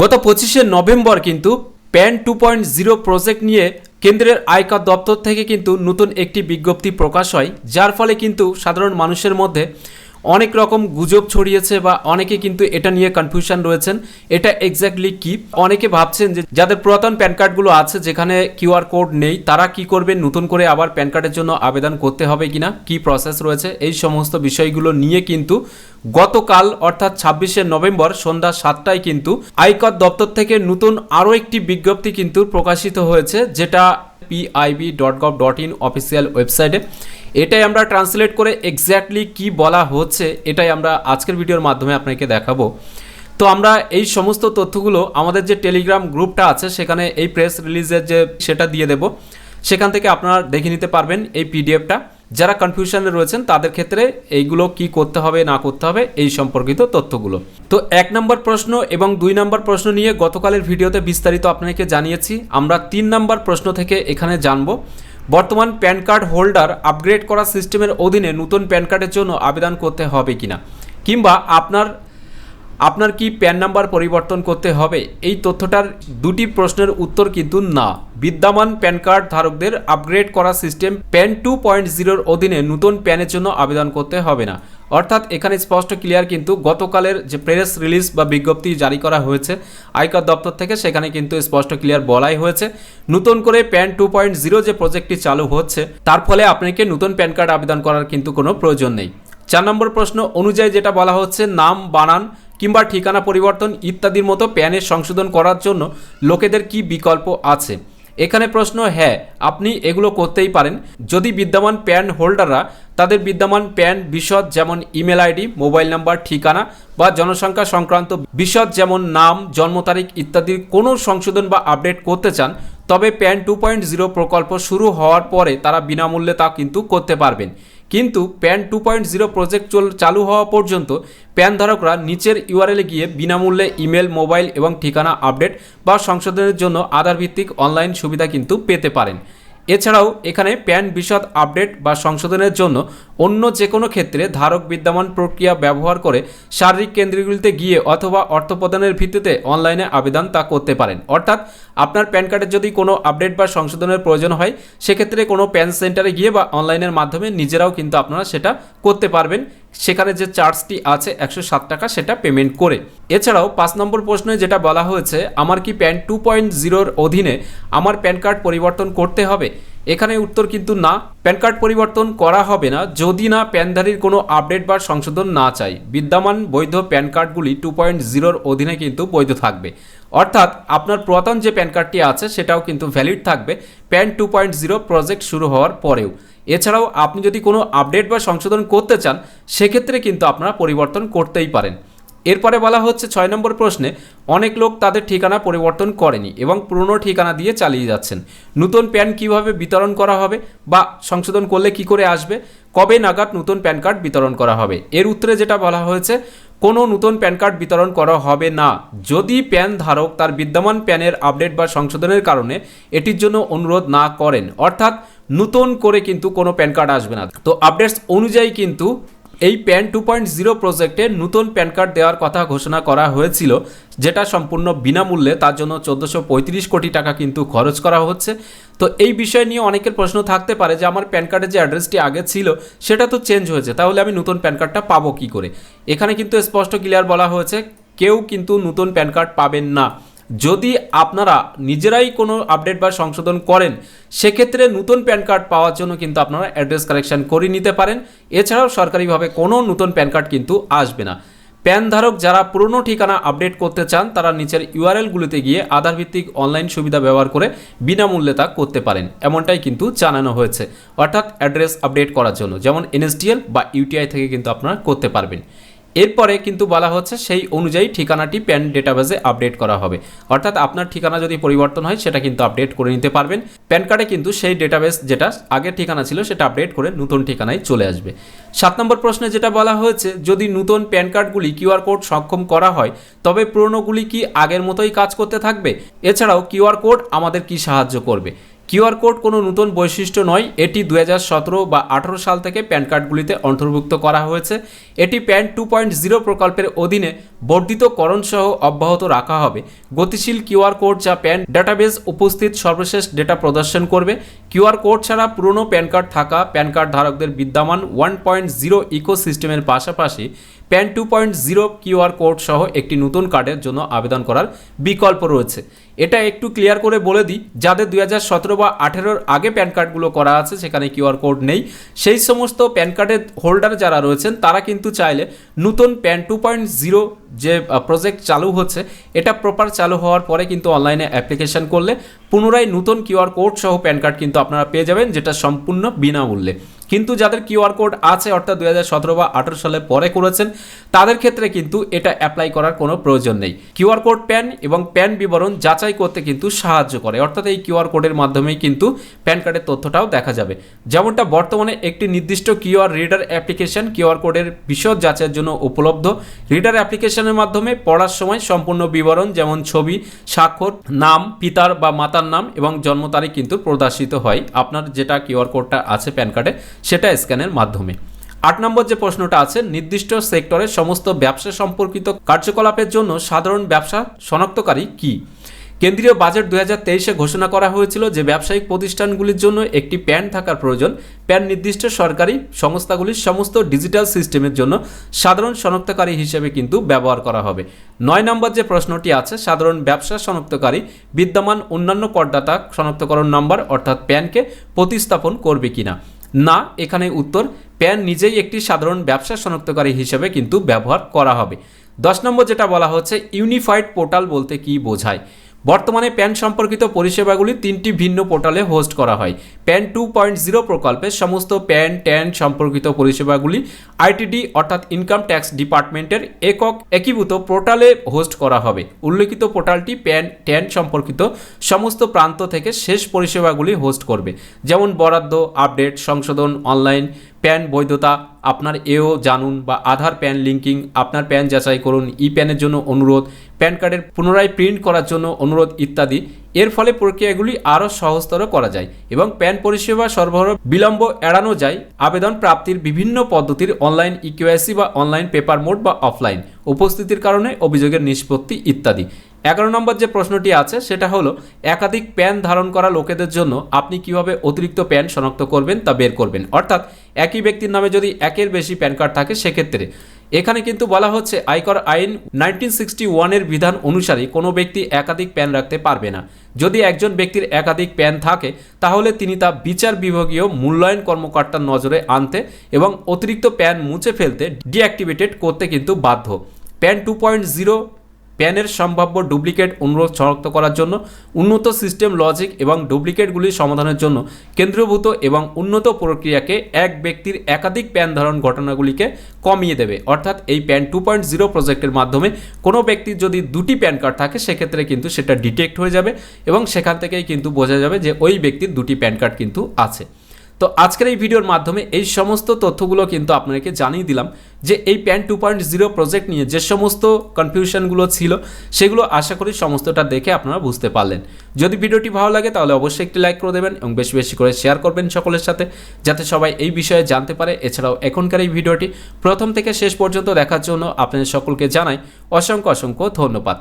গত পঁচিশে নভেম্বর কিন্তু PAN two point zero project নিয়ে কেন্দ্রের আয়কর দপ্তর থেকে কিন্তু নতুন একটি বিজ্ঞপ্তি প্রকাশ হয়, যার ফলে কিন্তু সাধারণ মানুষের মধ্যে অনেক রকম গুজব ছড়িয়েছে বা অনেকে কিন্তু এটা নিয়ে কনফিউশন রয়েছেন। এটা এক্স্যাক্টলি কি? অনেকে ভাবছেন যে যাদের পুরাতন প্যান কার্ডগুলো আছে, যেখানে কিউআর কোড নেই, তারা কি করবে? নতুন করে আবার প্যান কার্ডের জন্য আবেদন করতে হবে কিনা? কি প্রসেস রয়েছে? এই সমস্ত বিষয়গুলো নিয়ে কিন্তু গতকাল, অর্থাৎ ছাব্বিশে নভেম্বর সন্ধ্যা সাতটায় কিন্তু আয়কর দপ্তর থেকে নতুন আরও একটি বিজ্ঞপ্তি কিন্তু প্রকাশিত হয়েছে, যেটা PIB dot gov dot in official ওয়েবসাইটে এটাই আমরা ট্রান্সলেট করে এক্স্যাক্টলি কি বলা হচ্ছে, এটাই আমরা আজকের ভিডিওর মাধ্যমে আপনাকে দেখাবো। তো আমরা এই সমস্ত তথ্যগুলো আমাদের যে টেলিগ্রাম গ্রুপটা আছে, সেখানে এই প্রেস রিলিজের যে সেটা দিয়ে দেব। সেখান থেকে আপনারা দেখে নিতে পারবেন এই পিডিএফটা যারা কনফিউশনে রয়েছেন, তাদের ক্ষেত্রে এইগুলো কি করতে হবে, না করতে হবে, এই সম্পর্কিত তথ্যগুলো। তো এক নম্বর প্রশ্ন এবং দুই নম্বর প্রশ্ন নিয়ে গতকালের ভিডিওতে বিস্তারিত আপনাকে জানিয়েছি। আমরা তিন নম্বর প্রশ্ন থেকে এখানে জানব। বর্তমান প্যান কার্ড হোল্ডার আপগ্রেড করা সিস্টেমের অধীনে নতুন প্যান কার্ডের জন্য আবেদন করতে হবে কিনা? কিংবা আপনার আপনার কি প্যান নাম্বার পরিবর্তন করতে হবে? এই তথ্যটার দুটি প্রশ্নের উত্তর কিন্তু না। বিদ্যমান প্যান কার্ড ধারকদের আপগ্রেড করা সিস্টেম প্যান টু পয়েন্ট জিরোর অধীনে নতুন প্যানের জন্য আবেদন করতে হবে না। অর্থাৎ এখানে স্পষ্ট ক্লিয়ার কিন্তু গতকালের যে প্রেস রিলিজ বা বিজ্ঞপ্তি জারি করা হয়েছে, আয়কর দপ্তর থেকে সেখানে কিন্তু স্পষ্ট ক্লিয়ার বলাই হয়েছে। নতুন করে প্যান টু পয়েন্ট জিরো যে প্রজেক্টটি চালু হচ্ছে, তার ফলে আপনাকে নতুন প্যান কার্ড আবেদন করার কিন্তু কোনো প্রয়োজন নেই। চার নম্বর প্রশ্ন অনুযায়ী যেটা বলা হচ্ছে, নাম, বানান কিংবা ঠিকানা পরিবর্তন ইত্যাদির মতো প্যানের সংশোধন করার জন্য লোকেদের কি বিকল্প আছে? এখানে প্রশ্ন হ্যাঁ আপনি এগুলো করতেই পারেন। যদি বিদ্যমান প্যান হোল্ডাররা তাদের বিদ্যমান প্যান বিশদ যেমন ইমেল আইডি, মোবাইল নাম্বার, ঠিকানা বা জনসংখ্যা সংক্রান্ত বিশদ যেমন নাম, জন্ম তারিখ ইত্যাদির কোনো সংশোধন বা আপডেট করতে চান, তবে প্যান টু পয়েন্ট জিরো প্রকল্প শুরু হওয়ার পরে তারা বিনামূল্যে তা কিন্তু করতে পারবেন। কিন্তু PAN two point zero project চল, চালু হওয়া পর্যন্ত প্যান ধারকরা নিচের ইউআরএলে গিয়ে বিনামূল্যে ইমেল মোবাইল এবং ঠিকানা আপডেট বা সংশোধনের জন্য আধার ভিত্তিক অনলাইন সুবিধা কিন্তু পেতে পারেন। এছাড়াও এখানে প্যান বিশদ আপডেট বা সংশোধনের জন্য অন্য যে কোনো ক্ষেত্রে ধারক বিদ্যমান প্রক্রিয়া ব্যবহার করে শারীরিক কেন্দ্রগুলিতে গিয়ে অথবা অর্থ প্রদানের ভিত্তিতে অনলাইনে আবেদন তা করতে পারেন। অর্থাৎ আপনার প্যান কার্ডের যদি কোনো আপডেট বা সংশোধনের প্রয়োজন হয়, সেক্ষেত্রে কোনো প্যান সেন্টারে গিয়ে বা অনলাইনের মাধ্যমে নিজেরাও কিন্তু আপনারা সেটা করতে পারবেন। সেখানে যে চার্জটি আছে একশো সাত টাকা সেটা পেমেন্ট করে। এছাড়াও পাঁচ নম্বর প্রশ্নে যেটা বলা হয়েছে, আমার কি প্যান টু পয়েন্ট জিরোর অধীনে আমার প্যান কার্ড পরিবর্তন করতে হবে? এখানে উত্তর কিন্তু না। প্যান কার্ড পরিবর্তন করা হবে না, যদি না প্যানধারীর কোনো আপডেট বা সংশোধন না চাই। বিদ্যমান বৈধ প্যান কার্ডগুলি টু পয়েন্ট জিরোর অধীনে কিন্তু বৈধ থাকবে। অর্থাৎ আপনার পুরাতন যে প্যান কার্ডটি আছে, সেটাও কিন্তু ভ্যালিড থাকবে। PAN two point zero project শুরু হওয়ার পরেও। এছাড়াও আপনি যদি কোনো আপডেট বা সংশোধন করতে চান, সেক্ষেত্রে কিন্তু আপনারা পরিবর্তন করতেই পারেন। এরপরে বলা হচ্ছে, ছয় নম্বর প্রশ্নে অনেক লোক তাদের ঠিকানা পরিবর্তন করেনি এবং পুরনো ঠিকানা দিয়ে চালিয়ে যাচ্ছেন। নতুন প্যান কীভাবে বিতরণ করা হবে বা সংশোধন করলে কি করে আসবে? কবে নাগাদ নতুন প্যান কার্ড বিতরণ করা হবে? এর উত্তরে যেটা বলা হয়েছে, কোনো নতুন প্যান কার্ড বিতরণ করা হবে না। যদি প্যান ধারক তার বিদ্যমান প্যানের আপডেট বা সংশোধনের কারণে এটির জন্য অনুরোধ না করেন, অর্থাৎ নতুন করে কিন্তু কোনো প্যান কার্ড আসবে না। তো আপডেটস অনুযায়ী কিন্তু এই প্যান টু পয়েন্ট জিরো প্রজেক্টে নতুন প্যান কার্ড দেওয়ার কথা ঘোষণা করা হয়েছিল, যেটা সম্পূর্ণ বিনামূল্যে, তার জন্য চোদ্দোশো পঁয়ত্রিশ কোটি টাকা কিন্তু খরচ করা হচ্ছে। তো এই বিষয় নিয়ে অনেকের প্রশ্ন থাকতে পারে যে, আমার প্যান কার্ডের যে অ্যাড্রেসটি আগে ছিল, সেটা তো চেঞ্জ হয়েছে, তাহলে আমি নতুন প্যান কার্ডটা পাবো কী করে? এখানে কিন্তু স্পষ্ট ক্লিয়ার বলা হয়েছে, কেউ কিন্তু নতুন প্যান কার্ড পাবেন না। যদি আপনারা নিজেরাই কোনো আপডেট বা সংশোধন করেন, সেক্ষেত্রে নতুন প্যান কার্ড পাওয়ার জন্য কিন্তু আপনারা অ্যাড্রেস কালেকশন করে নিতে পারেন। এছাড়াও সরকারিভাবে কোনো নতুন প্যান কার্ড কিন্তু আসবে না। প্যান ধারক যারা পুরনো ঠিকানা আপডেট করতে চান, তারা নিচের ইউআরএলগুলিতে গিয়ে আধার ভিত্তিক অনলাইন সুবিধা ব্যবহার করে বিনামূল্যে তা করতে পারেন। এমনটাই কিন্তু জানানো হয়েছে। অর্থাৎ অ্যাড্রেস আপডেট করার জন্য, যেমন এনএসডিএল বা ইউটিআই থেকে কিন্তু আপনারা করতে পারবেন। এরপরে কিন্তু বলা হচ্ছে সেই অনুযায়ী ঠিকানাটি প্যান ডেটাবেসে আপডেট করা হবে। অর্থাৎ আপনার ঠিকানা যদি পরিবর্তন হয়, সেটা কিন্তু আপডেট করে নিতে পারবেন। প্যান কার্ডে কিন্তু সেই ডেটাবেস যেটা আগের ঠিকানা ছিল, সেটা আপডেট করে নতুন ঠিকানায় চলে আসবে। সাত নম্বর প্রশ্নে যেটা বলা হয়েছে, যদি নতুন প্যান কার্ডগুলি কিউআর কোড সক্ষম করা হয়, তবে পুরনোগুলি কি আগের মতোই কাজ করতে থাকবে? এছাড়াও কিউআর কোড আমাদের কি সাহায্য করবে? কিউআর কোড কোনো নতুন বৈশিষ্ট্য নয়। এটি দু হাজার সতেরো বা আঠারো সাল থেকে প্যান কার্ডগুলিতে অন্তর্ভুক্ত করা হয়েছে। এটি প্যান টু পয়েন্ট জিরো প্রকল্পের অধীনে বর্ধিতকরণ সহ অব্যাহত রাখা হবে। গতিশীল কিউআর কোড যা প্যান ডাটাবেজ উপস্থিত সর্বশেষ ডেটা প্রদর্শন করবে। কিউআর কোড ছাড়া পুরনো প্যান কার্ড থাকা প্যান কার্ড ধারকদের বিদ্যমান ওয়ান পয়েন্ট জিরো ইকোসিস্টেমের পাশাপাশি PAN two point zero QR code সহ একটি নতুন কার্ডের জন্য আবেদন করার বিকল্প রয়েছে। এটা একটু ক্লিয়ার করে বলে দিই, যাদের দুই হাজার সতেরো বা আঠেরোর আগে প্যান কার্ডগুলো করা আছে, সেখানে কিউআর কোড নেই, সেই সমস্ত প্যান কার্ডের হোল্ডার যারা রয়েছেন, তারা কিন্তু চাইলে নতুন প্যান টু পয়েন্ট জিরো যে প্রজেক্ট চালু হচ্ছে, এটা প্রপার চালু হওয়ার পরে কিন্তু অনলাইনে অ্যাপ্লিকেশন করলে পুনরায় নতুন কিউআর কোড সহ প্যান কার্ড কিন্তু আপনারা পেয়ে যাবেন, যেটা সম্পূর্ণ বিনামূল্যে। কিন্তু যাদের কিউআর কোড আছে, অর্থাৎ দুই হাজার সতেরো বা আঠেরো সালে পরে করেছেন, তাদের ক্ষেত্রে কিন্তু এটা অ্যাপ্লাই করার কোনো প্রয়োজন নেই। কিউআর কোড প্যান এবং প্যান বিবরণ যাচাই করতে কিন্তু সাহায্য করে। অর্থাৎ এই কিউআর কোডের মাধ্যমেই কিন্তু প্যান কার্ডের তথ্যটাও দেখা যাবে। যেমনটা বর্তমানে একটি নির্দিষ্ট কিউআর রিডার অ্যাপ্লিকেশন কিউআর কোডের বিশদ যাচাইয়ের জন্য উপলব্ধ। রিডার অ্যাপ্লিকেশনের মাধ্যমে পড়ার সময় সম্পূর্ণ বিবরণ যেমন ছবি, স্বাক্ষর, নাম, পিতার বা মাতার নাম এবং জন্ম তারিখ কিন্তু প্রদর্শিত হয়। আপনার যেটা কিউআর কোডটা আছে প্যান কার্ডে সেটা স্ক্যানের মাধ্যমে। আট নম্বর যে প্রশ্নটা আছে, নির্দিষ্ট সেক্টরের সমস্ত ব্যবসা সম্পর্কিত কার্যকলাপের জন্য সাধারণ ব্যবসা শনাক্তকারী কি? কেন্দ্রীয় বাজেট দু হাজার ঘোষণা করা হয়েছিল যে ব্যবসায়িক প্রতিষ্ঠানগুলির জন্য একটি প্যান থাকার প্রয়োজন। প্যান নির্দিষ্ট সরকারি সংস্থাগুলির সমস্ত ডিজিটাল সিস্টেমের জন্য সাধারণ শনাক্তকারী হিসেবে কিন্তু ব্যবহার করা হবে। নয় নম্বর যে প্রশ্নটি আছে, সাধারণ ব্যবসা শনাক্তকারী বিদ্যমান অন্যান্য করদাতা শনাক্তকরণ নম্বর অর্থাৎ প্যানকে প্রতিস্থাপন করবে কিনা? না এখানে উত্তর, প্যান নিজেই একটি সাধারণ ব্যবসা শনাক্তকারী হিসেবে কিন্তু ব্যবহার করা হবে। দশ নম্বর যেটা বলা হচ্ছে, ইউনিফাইড পোর্টাল বলতে কি বোঝায়? বর্তমানে প্যান সম্পর্কিত পরিষেবাগুলি তিনটি ভিন্ন পোর্টালে হোস্ট করা হয়। প্যান টু পয়েন্ট জিরো প্রকল্পে সমস্ত প্যান, ট্যান সম্পর্কিত পরিষেবাগুলি আইটিডি অর্থাৎ ইনকাম ট্যাক্স ডিপার্টমেন্টের একক একীভূত পোর্টালে হোস্ট করা হবে। উল্লেখিত পোর্টালটি প্যান, ট্যান সম্পর্কিত সমস্ত প্রান্ত থেকে শেষ পরিষেবাগুলি হোস্ট করবে। যেমন বরাদ্দ, আপডেট, সংশোধন, অনলাইন প্যান বৈধতা, আপনার এও জানুন বা আধার প্যান লিঙ্কিং, আপনার প্যান যাচাই করুন, ই প্যানের জন্য অনুরোধ, প্যান কার্ডের পুনরায় প্রিন্ট করার জন্য অনুরোধ ইত্যাদি। এর ফলে প্রক্রিয়াগুলি আরও সহজতর করা যায় এবং প্যান পরিষেবা সরবরাহ বিলম্ব এড়ানো যায়। আবেদন প্রাপ্তির বিভিন্ন পদ্ধতির অনলাইন ইকিউআইসি বা অনলাইন পেপার মোড বা অফলাইন, উপস্থিতির কারণে অভিযোগের নিষ্পত্তি ইত্যাদি। এগারো নম্বর যে প্রশ্নটি আছে, সেটা হলো, একাধিক প্যান ধারণ করা লোকেদের জন্য আপনি কীভাবে অতিরিক্ত প্যান শনাক্ত করবেন তা বের করবেন? অর্থাৎ, একই ব্যক্তির নামে যদি একের বেশি প্যান কার্ড থাকে, সেক্ষেত্রে। এখানে কিন্তু বলা হচ্ছে, আয়কর আইন নাইনটিন সিক্সটি ওয়ানের বিধান অনুসারে কোনো ব্যক্তি একাধিক প্যান রাখতে পারবে না। যদি একজন ব্যক্তির একাধিক প্যান থাকে, তাহলে তিনি তা বিচার বিভাগীয় মূল্যায়ন কর্মকর্তার নজরে আনতে এবং অতিরিক্ত প্যান মুছে ফেলতে ডিঅ্যাক্টিভেটেড করতে কিন্তু বাধ্য। প্যান টু পয়েন্ট জিরো প্যানের সম্ভাব্য ডুপ্লিকেট অনুরোধ শনাক্ত করার জন্য, উন্নত সিস্টেম লজিক এবং ডুপ্লিকেটগুলি সমাধানের জন্য কেন্দ্রীভূত এবং উন্নত প্রক্রিয়াকে এক ব্যক্তির একাধিক প্যান ধারণ ঘটনাগুলিকে কমিয়ে দেবে। অর্থাৎ এই প্যান টু পয়েন্ট জিরো প্রজেক্টের মাধ্যমে কোনো ব্যক্তির যদি দুটি প্যান কার্ড থাকে, সেক্ষেত্রে কিন্তু সেটা ডিটেক্ট হয়ে যাবে এবং সেখান থেকেই কিন্তু বোঝা যাবে যে ওই ব্যক্তির দুটি প্যান কার্ড কিন্তু আছে। তো আজকের এই ভিডিওর মাধ্যমে এই সমস্ত তথ্যগুলো কিন্তু আপনাদেরকে জানিয়ে দিলাম যে এই PAN two point zero project নিয়ে যে সমস্ত কনফিউশনগুলো ছিল, সেগুলো আশা করি সমস্তটা দেখে আপনারা বুঝতে পারলেন। যদি ভিডিওটি ভালো লাগে তাহলে অবশ্যই একটি লাইক করে দেবেন এবং বেশি বেশি করে শেয়ার করবেন সকলের সাথে, যাতে সবাই এই বিষয়ে জানতে পারে। এছাড়াও এখনকার এই ভিডিওটি প্রথম থেকে শেষ পর্যন্ত দেখার জন্য আপনাদের সকলকে জানাই অসংখ্য অসংখ্য ধন্যবাদ।